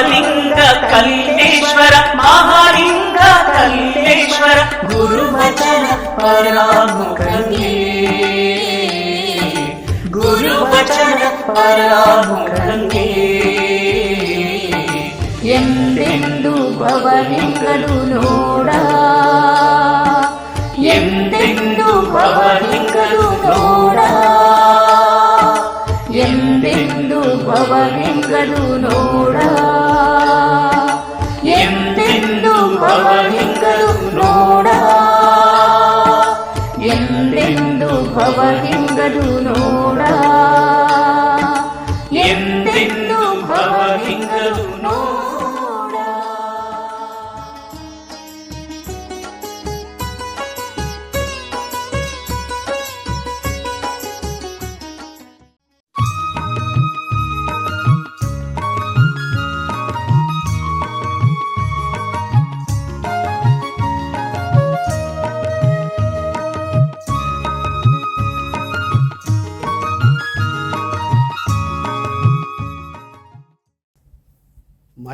మహాలింగ కల్లేశ్వర మహాలింగ కల్లేశ్వర గురువచన పరాముఖమే గురువచన పరాముఖమే ఎందెందు భవలింగలు నోడా? ఎందెందు భవలింగలు నోడా? ఎందెందు భవలింగలు నోడా?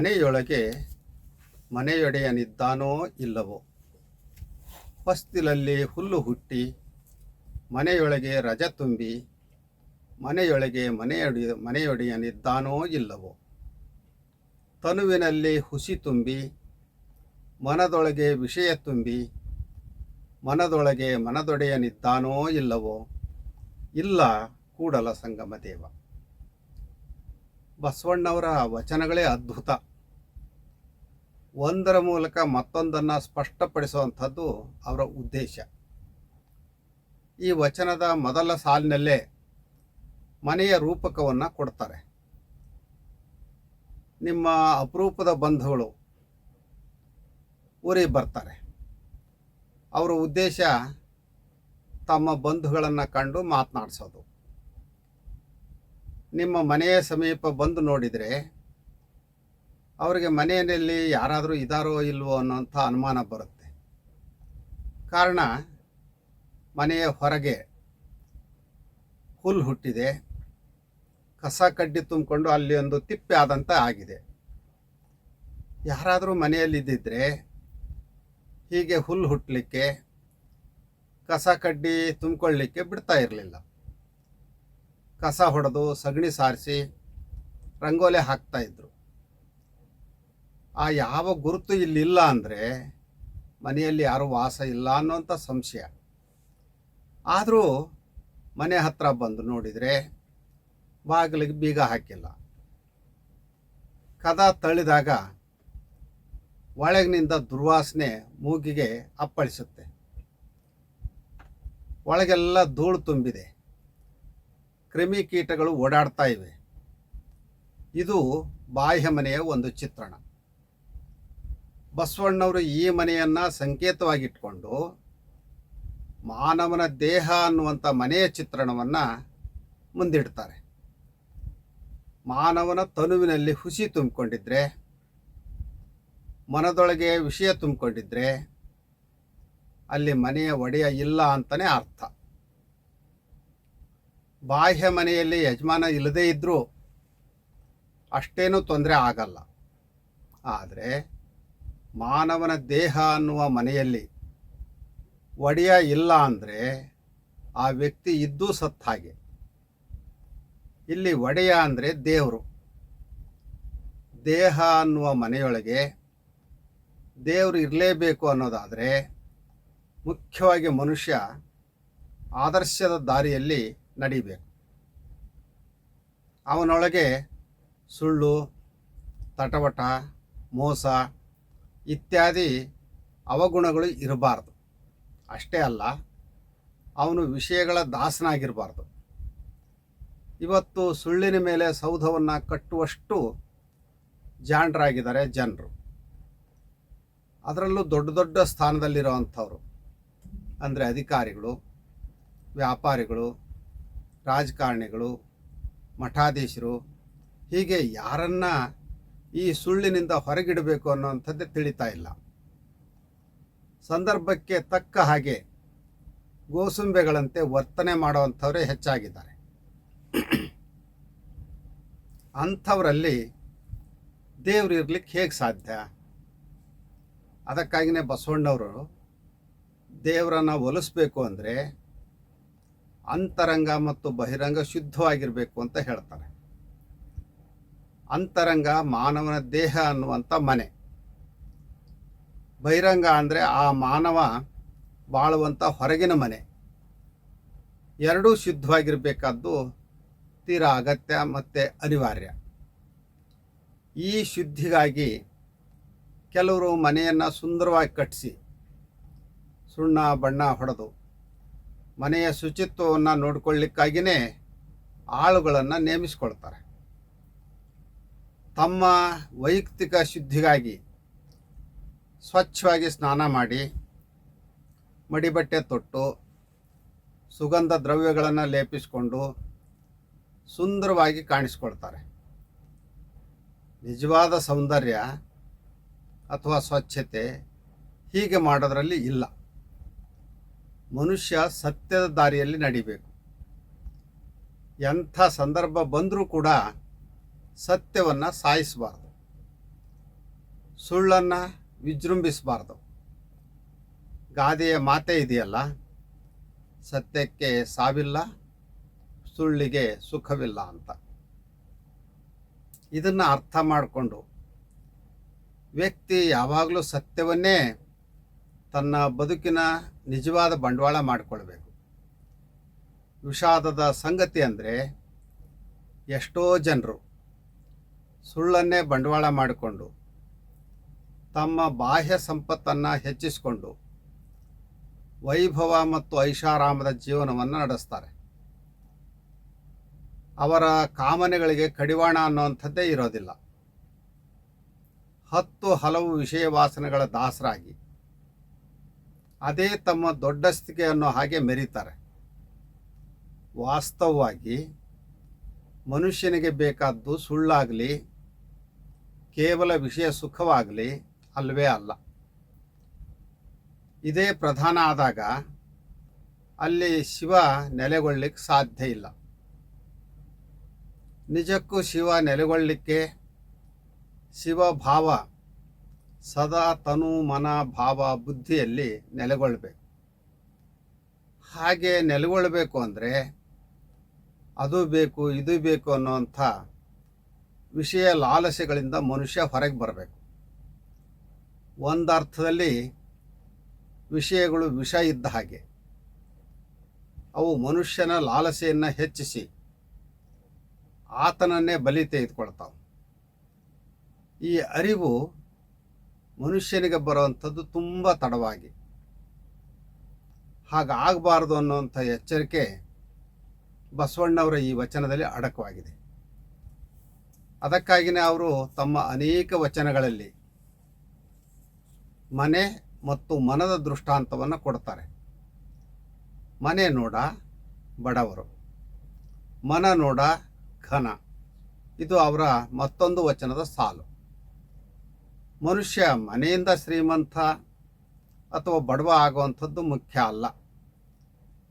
ಮನೆಯೊಳಗೆ ಮನೆಯೊಡೆಯನಿದ್ದಾನೋ ಇಲ್ಲವೋ? ಹೊಸ್ತಿಲಲ್ಲಿ ಹುಲ್ಲು ಹುಟ್ಟಿ ಮನೆಯೊಳಗೆ ರಜ ತುಂಬಿ ಮನೆಯೊಳಗೆ ಮನೆಯೊಡೆಯ ಮನೆಯೊಡೆಯನಿದ್ದಾನೋ ಇಲ್ಲವೋ? ತನುವಿನಲ್ಲಿ ಹುಸಿ ತುಂಬಿ ಮನದೊಳಗೆ ವಿಷಯ ತುಂಬಿ ಮನದೊಳಗೆ ಮನದೊಡೆಯನಿದ್ದಾನೋ ಇಲ್ಲವೋ? ಇಲ್ಲ ಕೂಡಲ ಸಂಗಮ ದೇವ ಬಸವಣ್ಣವರ ವಚನಗಳೇ ಅದ್ಭುತ. ಒಂದರ ಮೂಲಕ ಮತ್ತೊಂದನ್ನು ಸ್ಪಷ್ಟಪಡಿಸುವಂಥದ್ದು ಅವರ ಉದ್ದೇಶ. ಈ ವಚನದ ಮೊದಲ ಸಾಲಿನಲ್ಲೇ ಮನೆಯ ರೂಪಕವನ್ನು ಕೊಡ್ತಾರೆ. ನಿಮ್ಮ ಅಪರೂಪದ ಬಂಧುಗಳು ಊರಿಗೆ ಬರ್ತಾರೆ. ಅವರ ಉದ್ದೇಶ ತಮ್ಮ ಬಂಧುಗಳನ್ನು ಕಂಡು ಮಾತನಾಡಿಸೋದು. ನಿಮ್ಮ ಮನೆಯ ಸಮೀಪ ಬಂದು ನೋಡಿದರೆ ಅವರಿಗೆ ಮನೆಯಲ್ಲಿ ಯಾರಾದರೂ ಇದ್ದಾರೋ ಇಲ್ವೋ ಅನ್ನೋಂಥ ಅನುಮಾನ ಬರುತ್ತೆ. ಕಾರಣ, ಮನೆಯ ಹೊರಗೆ ಹುಲ್ಲು ಹುಟ್ಟಿದೆ. ಕಸ ಕಡ್ಡಿ ತುಂಬಿಕೊಂಡು ಅಲ್ಲಿ ಒಂದು ತಿಪ್ಪೆ ಆದಂಥ ಆಗಿದೆ. ಯಾರಾದರೂ ಮನೆಯಲ್ಲಿದ್ದಿದ್ರೆ ಹೀಗೆ ಹುಲ್ಲು ಹುಟ್ಟಲಿಕ್ಕೆ, ಕಸ ಕಡ್ಡಿ ತುಂಬಿಕೊಳ್ಳಿಕ್ಕೆ ಬಿಡ್ತಾ ಇರಲಿಲ್ಲ. ಕಸ ಹೊಡೆದು ಸಗಣಿ ಸಾರಿಸಿ ರಂಗೋಲೆ ಹಾಕ್ತಾ ಇದ್ರು. ಆ ಯಾವ ಗುರುತು ಇಲ್ಲಿಲ್ಲ ಅಂದರೆ ಮನೆಯಲ್ಲಿ ಯಾರೂ ವಾಸ ಇಲ್ಲ ಅನ್ನೋಂಥ ಸಂಶಯ. ಆದರೂ ಮನೆ ಹತ್ರ ಬಂದು ನೋಡಿದರೆ ಬಾಗಿಲಿಗೆ ಬೀಗ ಹಾಕಿಲ್ಲ. ಕದ ತಳ್ಳಿದಾಗ ಒಳಗಿನಿಂದ ದುರ್ವಾಸನೆ ಮೂಗಿಗೆ ಅಪ್ಪಳಿಸುತ್ತೆ. ಒಳಗೆಲ್ಲ ಧೂಳು ತುಂಬಿದೆ. ಕ್ರಿಮಿಕೀಟಗಳು ಓಡಾಡ್ತಾ ಇವೆ. ಇದು ಬಾಹ್ಯ ಮನೆಯ ಒಂದು ಚಿತ್ರಣ. ಬಸವಣ್ಣವರು ಈ ಮನೆಯನ್ನು ಸಂಕೇತವಾಗಿಟ್ಕೊಂಡು ಮಾನವನ ದೇಹ ಅನ್ನುವಂಥ ಮನೆಯ ಚಿತ್ರಣವನ್ನು ಮುಂದಿಡ್ತಾರೆ. ಮಾನವನ ತನುವಿನಲ್ಲಿ ಹುಸಿ ತುಂಬಿಕೊಂಡಿದ್ರೆ, ಮನದೊಳಗೆ ವಿಷಯ ತುಂಬಿಕೊಂಡಿದ್ರೆ ಅಲ್ಲಿ ಮನೆಯ ಒಡೆಯ ಇಲ್ಲ ಅಂತಲೇ ಅರ್ಥ. ಬಾಹ್ಯ ಮನೆಯಲ್ಲಿ ಯಜಮಾನ ಇಲ್ಲದೇ ಇದ್ದರೂ ಅಷ್ಟೇನೂ ತೊಂದರೆ ಆಗಲ್ಲ. ಆದರೆ ಮಾನವನ ದೇಹ ಅನ್ನುವ ಮನೆಯಲ್ಲಿ ಒಡೆಯ ಇಲ್ಲ ಅಂದರೆ ಆ ವ್ಯಕ್ತಿ ಇದ್ದೂ ಸತ್ತ ಹಾಗೆ ಇಲ್ಲಿ ಒಡೆಯ ಅಂದರೆ ದೇವರು. ದೇಹ ಅನ್ನುವ ಮನೆಯೊಳಗೆ ದೇವರು ಇರಲೇಬೇಕು ಅನ್ನೋದಾದರೆ ಮುಖ್ಯವಾಗಿ ಮನುಷ್ಯ ಆದರ್ಶದ ದಾರಿಯಲ್ಲಿ ನಡಿಬೇಕು. ಅವನೊಳಗೆ ಸುಳ್ಳು, ತಟವಟ, ಮೋಸ ಇತ್ಯಾದಿ ಅವಗುಣಗಳು ಇರಬಾರ್ದು. ಅಷ್ಟೇ ಅಲ್ಲ, ಅವನು ವಿಷಯಗಳ ದಾಸನಾಗಿರಬಾರ್ದು. ಇವತ್ತು ಸುಳ್ಳಿನ ಮೇಲೆ ಸೌಧವನ್ನು ಕಟ್ಟುವಷ್ಟು ಜಾಣರಾಗಿದ್ದಾರೆ ಜನರು. ಅದರಲ್ಲೂ ದೊಡ್ಡ ದೊಡ್ಡ ಸ್ಥಾನದಲ್ಲಿರುವಂಥವ್ರು, ಅಂದರೆ ಅಧಿಕಾರಿಗಳು, ವ್ಯಾಪಾರಿಗಳು, ರಾಜಕಾರಣಿಗಳು, ಮಠಾಧೀಶರು, ಹೀಗೆ ಯಾರನ್ನ ಈ ಸುಳ್ಳಿನಿಂದ ಹೊರಗಿಡಬೇಕು ಅನ್ನುವಂಥದ್ದೇ ತಿಳಿತಾ ಇಲ್ಲ. ಸಂದರ್ಭಕ್ಕೆ ತಕ್ಕ ಹಾಗೆ ಗೋಸುಂಬೆಗಳಂತೆ ವರ್ತನೆ ಮಾಡುವಂಥವರೇ ಹೆಚ್ಚಾಗಿದ್ದಾರೆ. ಅಂಥವರಲ್ಲಿ ದೇವ್ರು ಇರ್ಲಿಕ್ಕೆ ಹೇಗೆ ಸಾಧ್ಯ? ಅದಕ್ಕಾಗಿಯೇ ಬಸವಣ್ಣವರು ದೇವರನ್ನು ಒಲಿಸ್ಬೇಕು ಅಂದರೆ ಅಂತರಂಗ ಮತ್ತು ಬಹಿರಂಗ ಶುದ್ಧವಾಗಿರಬೇಕು ಅಂತ ಹೇಳ್ತಾರೆ. ಅಂತರಂಗ ಮಾನವನ ದೇಹ ಅನ್ನುವಂಥ ಮನೆ. ಬಹಿರಂಗ ಅಂದರೆ ಆ ಮಾನವ ಬಾಳುವಂಥ ಹೊರಗಿನ ಮನೆ. ಎರಡೂ ಶುದ್ಧವಾಗಿರಬೇಕಾದ್ದು ತೀರಾ ಅಗತ್ಯ ಮತ್ತು ಅನಿವಾರ್ಯ. ಈ ಶುದ್ಧಿಗಾಗಿ ಕೆಲವರು ಮನೆಯನ್ನು ಸುಂದರವಾಗಿ ಕಟ್ಟಿಸಿ ಸುಣ್ಣ, ಬಣ್ಣ ಹೊಡೆದು ಮನೆಯ ಶುಚಿತ್ವವನ್ನು ನೋಡಿಕೊಳ್ಳಿಕ್ಕಾಗಿಯೇ ಆಳುಗಳನ್ನು ನೇಮಿಸಿಕೊಳ್ತಾರೆ. ತಮ್ಮ ವೈಯಕ್ತಿಕ ಶುದ್ಧಿಗಾಗಿ ಸ್ವಚ್ಛವಾಗಿ ಸ್ನಾನ ಮಾಡಿ, ಮಡಿಬಟ್ಟೆ ತೊಟ್ಟು, ಸುಗಂಧ ದ್ರವ್ಯಗಳನ್ನು ಲೇಪಿಸಿಕೊಂಡು ಸುಂದರವಾಗಿ ಕಾಣಿಸ್ಕೊಳ್ತಾರೆ. ನಿಜವಾದ ಸೌಂದರ್ಯ ಅಥವಾ ಸ್ವಚ್ಛತೆ ಹೀಗೆ ಮಾಡೋದರಲ್ಲಿ ಇಲ್ಲ. ಮನುಷ್ಯ ಸತ್ಯದ ದಾರಿಯಲ್ಲಿ ನಡಿಬೇಕು. ಎಂಥ ಸಂದರ್ಭ ಬಂದರೂ ಕೂಡ ಸತ್ಯವನ್ನು ಸಾಯಿಸಬಾರ್ದು. ಸುಳ್ಳನ್ನು ವಿಜೃಂಭಿಸಬಾರ್ದು. ಗಾದೆಯ ಮಾತೇ ಇದೆಯಲ್ಲ, ಸತ್ಯಕ್ಕೆ ಸಾವಿಲ್ಲ, ಸುಳ್ಳಿಗೆ ಸುಖವಿಲ್ಲ ಅಂತ. ಇದನ್ನು ಅರ್ಥ ಮಾಡಿಕೊಂಡು ವ್ಯಕ್ತಿ ಯಾವಾಗಲೂ ಸತ್ಯವನ್ನೇ ತನ್ನ ಬದುಕಿನ ನಿಜವಾದ ಬಂಡವಾಳ ಮಾಡಿಕೊಳ್ಬೇಕು. ವಿಷಾದದ ಸಂಗತಿ ಅಂದರೆ ಎಷ್ಟೋ ಜನರು ಸುಳ್ಳನ್ನೇ ಬಂಡವಾಳ ಮಾಡಿಕೊಂಡು, ತಮ್ಮ ಬಾಹ್ಯ ಸಂಪತ್ತನ್ನು ಹೆಚ್ಚಿಸಿಕೊಂಡು, ವೈಭವ ಮತ್ತು ಐಷಾರಾಮದ ಜೀವನವನ್ನು ನಡೆಸ್ತಾರೆ. ಅವರ ಕಾಮನೆಗಳಿಗೆ ಕಡಿವಾಣ ಅನ್ನುವಂಥದ್ದೇ ಇರೋದಿಲ್ಲ. ಹತ್ತು ಹಲವು ವಿಷಯ ವಾಸನೆಗಳ ದಾಸರಾಗಿ, ಅದೇ ತಮ್ಮ ದೊಡ್ಡಸ್ತಿಕೆ ಅನ್ನೋ ಹಾಗೆ ಮೆರೀತಾರೆ. ವಾಸ್ತವವಾಗಿ ಮನುಷ್ಯನಿಗೆ ಬೇಕಾದ್ದು ಸುಳ್ಳಾಗಲಿ ಕೇವಲ ವಿಷಯ ಸುಖವಾಗಲಿ ಅಲ್ಲವೇ ಅಲ್ಲ. ಇದೇ ಪ್ರಧಾನ ಆದಾಗ ಅಲ್ಲಿ ಶಿವ ನೆಲೆಗೊಳ್ಳಿಕ್ಕೆ ಸಾಧ್ಯ ಇಲ್ಲ. ನಿಜಕ್ಕೂ ಶಿವ ನೆಲೆಗೊಳ್ಳಲಿಕ್ಕೆ ಶಿವಭಾವ ಸದಾ ತನು ಮನ ಭಾವ ಬುದ್ಧಿಯಲ್ಲಿ ನೆಲೆಗೊಳ್ಳಬೇಕು ಹಾಗೆ ನೆಲೆಗೊಳ್ಳಬೇಕು ಅಂದರೆ ಅದು ಬೇಕು, ಇದು ಬೇಕು ಅನ್ನೋಂಥ ವಿಷಯ ಲಾಲಸೆಗಳಿಂದ ಮನುಷ್ಯ ಹೊರಗೆ ಬರಬೇಕು. ಒಂದರ್ಥದಲ್ಲಿ ವಿಷಯಗಳು ವಿಷ ಇದ್ದ ಹಾಗೆ. ಅವು ಮನುಷ್ಯನ ಲಾಲಸೆಯನ್ನು ಹೆಚ್ಚಿಸಿ ಆತನನ್ನೇ ಬಲಿ ತೆಗೆದುಕೊಳ್ತಾವೆ. ಈ ಅರಿವು ಮನುಷ್ಯನಿಗೆ ಬರುವಂಥದ್ದು ತುಂಬ ತಡವಾಗಿ. ಹಾಗಾಗಬಾರ್ದು ಅನ್ನುವಂಥ ಎಚ್ಚರಿಕೆ ಬಸವಣ್ಣವರ ಈ ವಚನದಲ್ಲಿ ಅಡಕವಾಗಿದೆ. ಅದಕ್ಕಾಗಿಯೇ ಅವರು ತಮ್ಮ ಅನೇಕ ವಚನಗಳಲ್ಲಿ ಮನೆ ಮತ್ತು ಮನದ ದೃಷ್ಟಾಂತವನ್ನು ಕೊಡ್ತಾರೆ. ಮನೆ ನೋಡ ಬಡವರು, ಮನ ನೋಡ ಘನ. ಇದು ಅವರ ಮತ್ತೊಂದು ವಚನದ ಸಾಲು. ಮನುಷ್ಯ ಮನೆಯಿಂದ ಶ್ರೀಮಂತ ಅಥವಾ ಬಡವ ಆಗುವಂಥದ್ದು ಮುಖ್ಯ ಅಲ್ಲ.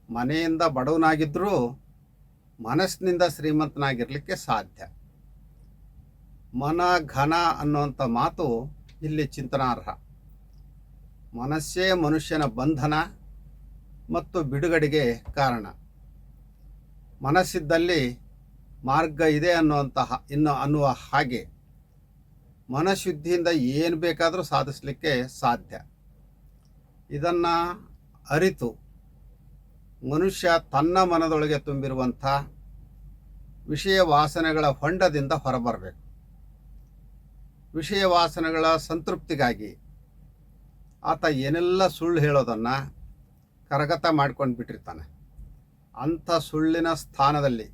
ಮನೆಯಿಂದ ಬಡವನಾಗಿದ್ದರೂ ಮನಸ್ಸಿನಿಂದ ಶ್ರೀಮಂತನಾಗಿರಲಿಕ್ಕೆ ಸಾಧ್ಯ. ಮನ ಘನ ಅನ್ನುವಂಥ ಮಾತು ಇಲ್ಲಿ ಚಿಂತನಾರ್ಹ. ಮನಸ್ಸೇ ಮನುಷ್ಯನ ಬಂಧನ ಮತ್ತು ಬಿಡುಗಡೆಗೆ ಕಾರಣ. ಮನಸ್ಸಿದ್ದಲ್ಲಿ ಮಾರ್ಗ ಇದೆ ಅನ್ನುವಂತಹ, ಇನ್ನು ಅನ್ನುವ ಹಾಗೆ. ಮನಶುದ್ಧಿಯಿಂದ ಏನು ಬೇಕಾದರೂ ಸಾಧಿಸಲಿಕ್ಕೆ ಸಾಧ್ಯ. ಇದನ್ನು ಅರಿತು, ಮನುಷ್ಯ ತನ್ನ ಮನದೊಳಗೆ ತುಂಬಿರುವಂಥ ವಿಷಯ ವಾಸನೆಗಳ ಹೊಂಡದಿಂದ ಹೊರಬರಬೇಕು. ವಿಷಯ ವಾಸನೆಗಳ ಸಂತೃಪ್ತಿಗಾಗಿ ಆತ ಏನೆಲ್ಲ ಸುಳ್ಳು ಹೇಳೋದನ್ನು ಕರಗತ ಮಾಡ್ಕೊಂಡು ಬಿಟ್ಟಿರ್ತಾನೆ ಅಂಥ ಸುಳ್ಳಿನ ಸ್ಥಾನದಲ್ಲಿ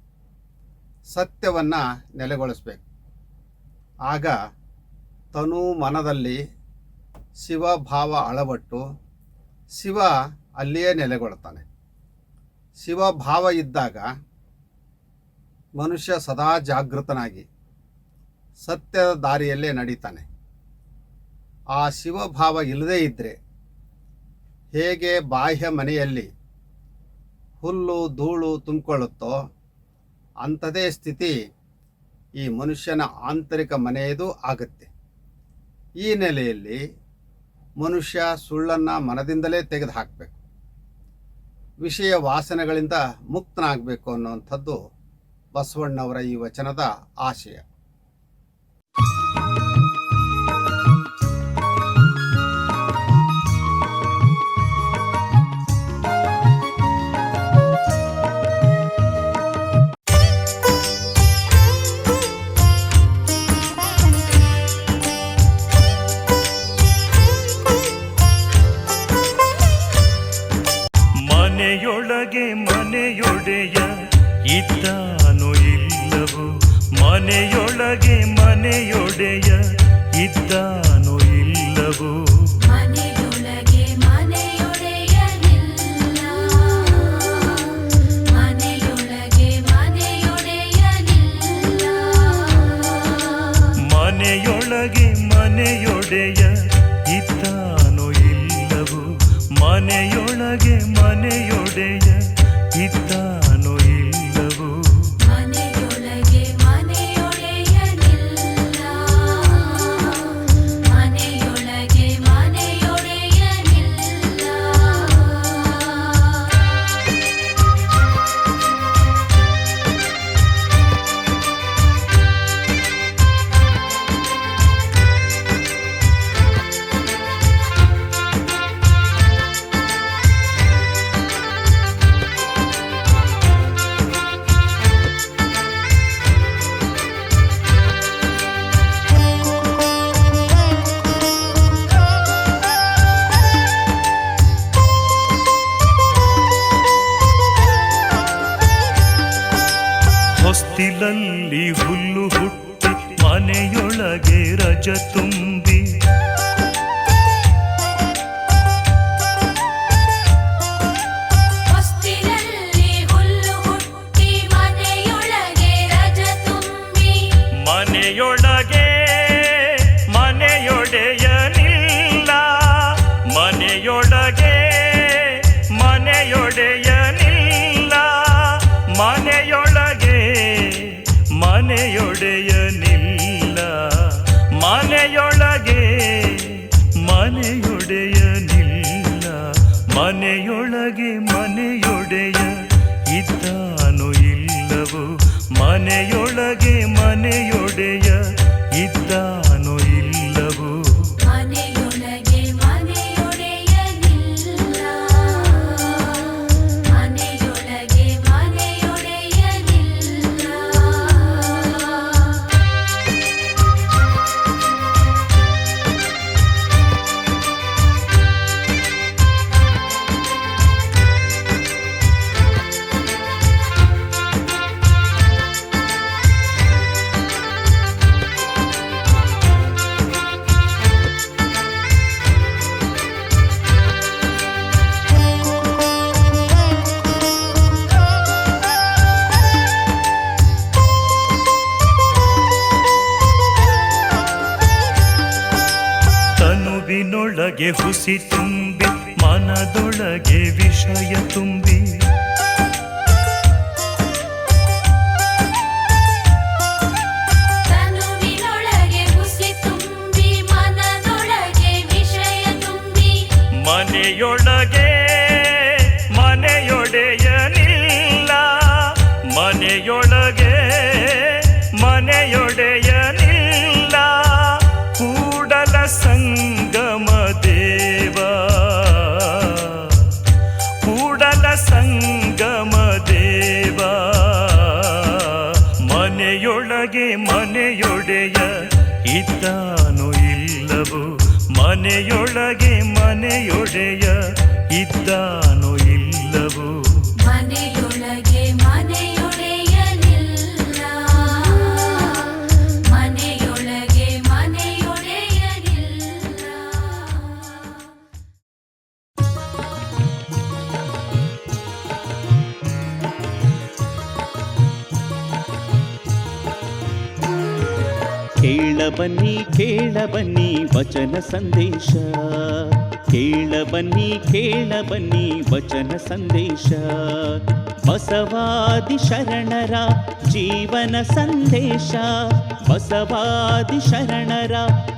ಸತ್ಯವನ್ನು ನೆಲೆಗೊಳಿಸ್ಬೇಕು. ಆಗ ತನು ಮನದಲ್ಲಿ ಶಿವಭಾವ ಅಳವಟ್ಟು ಶಿವ ಅಲ್ಲಿಯೇ ನೆಲೆಗೊಳ್ತಾನೆ. ಶಿವಭಾವ ಇದ್ದಾಗ ಮನುಷ್ಯ ಸದಾ ಜಾಗೃತನಾಗಿ ಸತ್ಯದ ದಾರಿಯಲ್ಲೇ ನಡೀತಾನೆ. ಆ ಶಿವಭಾವ ಇಲ್ಲದೇ ಇದ್ದರೆ ಹೇಗೆ ಬಾಹ್ಯ ಮನೆಯಲ್ಲಿ ಹುಲ್ಲು, ಧೂಳು ತುಂಬಿಕೊಳ್ಳುತ್ತೋ ಅಂಥದೇ ಸ್ಥಿತಿ ಈ ಮನುಷ್ಯನ ಆಂತರಿಕ ಮನೆಯದು ಆಗುತ್ತೆ. ಈ ನೆಲೆಯಲ್ಲಿ ಮನುಷ್ಯ ಸುಳ್ಳನ್ನು ಮನದಿಂದಲೇ ತೆಗೆದು ಹಾಕಬೇಕು ವಿಷಯ ವಾಸನೆಗಳಿಂದ ಮುಕ್ತನಾಗಬೇಕು ಅನ್ನುವಂಥದ್ದು ಬಸವಣ್ಣವರ ಈ ವಚನದ ಆಶಯ. ಮನೆಯೊಳಗೆ ಮನೆಯೊಡೆಯ ಮನೆಯೊಳಗೆ, ಮನೆಯೊಡೆಯನಿಲ್ಲ. ಮನೆಯೊಳಗೆ ಮನೆಯೊಡೆಯ ನಿಲ್ಲ ಮನೆಯೊಳಗೆ ಮನೆಯೊಡೆಯ ನಿಲ್ಲ ಮನೆಯೊಳಗೆ, ಮನೆಯೊಡೆಯ ಇದ್ದಾನು ಇಲ್ಲವೋ? ಮನೆಯೊಳಗೆ, ಮನೆಯೊಡೆಯ ಇದ್ದಾನೋ ಮನದೊಳಗೆ ವಿಷಯ ತುಂಬಿ. ತನುವಿನೊಳಗೆ ಹುಸಿ ತುಂಬಿ ಮನದೊಳಗೆ ವಿಷಯ ತುಂಬಿ. ಮನೆಯೊಳಗೆ ಬನ್ನಿ ಕೇಳ ಬನ್ನಿ ವಚನ ಸಂದೇಶ. ಕೇಳ ಬನ್ನಿ ಕೇಳ ಬನ್ನಿ ವಚನ ಸಂದೇಶ. ಬಸವಾದಿ ಶರಣರ ಜೀವನ ಸಂದೇಶ. ಬಸವಾದಿ ಶರಣರ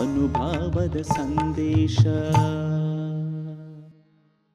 अनुभावरसन्देश